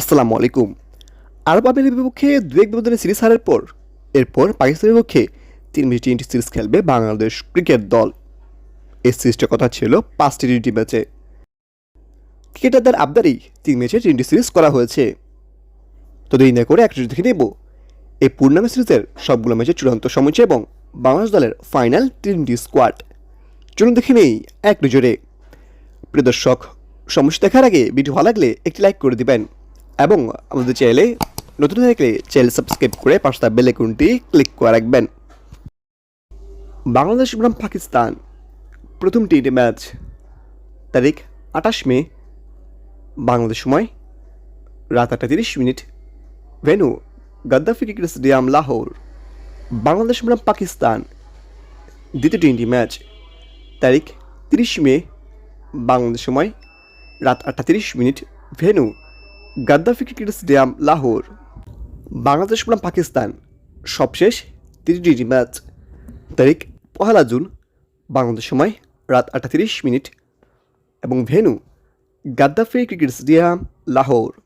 আসসালামু আলাইকুম। আরব আমিরের বিপক্ষে দু এক ব্যবধানে সিরিজ হারার পর, এরপর পাকিস্তানের বিপক্ষে তিন ম্যাচ টি সিরিজ খেলবে বাংলাদেশ ক্রিকেট দল। এই সিরিজটার কথা ছিল পাঁচটি টি ম্যাচে। ক্রিকেটারদের আবদারেই তিন ম্যাচে টি সিরিজ করা হয়েছে। তো দেরি না করে একটা দেখে নেব, এই পূর্ণামী সিরিজের সবগুলো ম্যাচের চূড়ান্ত সময় এবং বাংলাদেশ দলের ফাইনাল টি স্কোয়াড। চলুন দেখে নেই এক নজরে। প্রিয় দর্শক, সমস্যা দেখার আগে ভিডিও ভালো লাগলে একটি লাইক করে দিবেন। এবং আমাদের চ্যানেলে নতুন থাকলে চ্যানেল সাবস্ক্রাইব করে পাঁচটা বেল আইকনটি ক্লিক করে রাখবেন। বাংলাদেশ বনাম পাকিস্তান, প্রথম টি ম্যাচ তারিখ আঠাশ মে, বাংলাদেশ সময় রাত আটটা তিরিশ minute. Venue Gaddafi cricket stadium, Lahore. Bangladesh বনাম পাকিস্তান, দ্বিতীয় টোয়েন্টি ম্যাচ তারিখ তিরিশ মে, বাংলাদেশ সময় রাত আটটা তিরিশ minute. Venue Gaddafi cricket stadium Lahore. Bangladesh বনাম পাকিস্তান। সবশেষ তৃতীয় ম্যাচ। তারিখ পহেলা জুন। বাংলাদেশ সময় রাত আটটা তিরিশ মিনিট। এবং venue Gaddafi cricket stadium Lahore.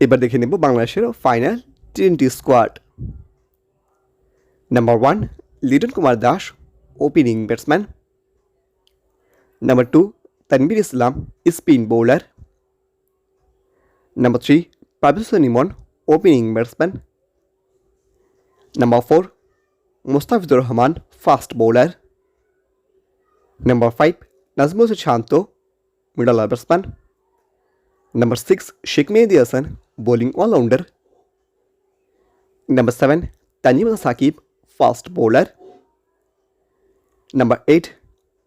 এবার দেখে নেব বাংলাদেশের final T squad. Number one Liton Kumar Das opening batsman. Number 2, Tanvir Islam spin bowler. Number 3, Pablo Nimon, opening batsman. Number 4, Mustafizur Rahman, fast bowler. Number 5, Nazmul Shanto, middle batsman. Number 6, Sheikh Mehdi Hassan, bowling all-rounder. Number 7, Tanjim Sakib, fast bowler. Number 8,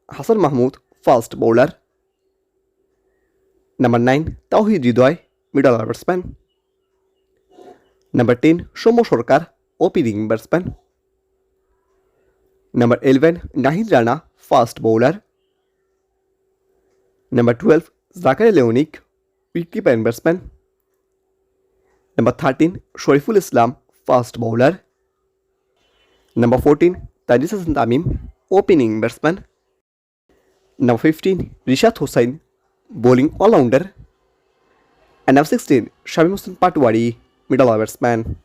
Hassan Mahmood, fast bowler number nine Towhid Hridoy middle batsman number ten Soumya Sarkar opening batsman number eleven Nahid Rana fast bowler number twelve জাকারি লেওনিক wicketkeeper batsman number thirteen Shoriful Islam fast bowler number fourteen Tanzid Hasan Tamim opening batsman Number 15, Rishad Hossain, bowling all-rounder. And number 16, Shami Hossain Patwari, middle batsman.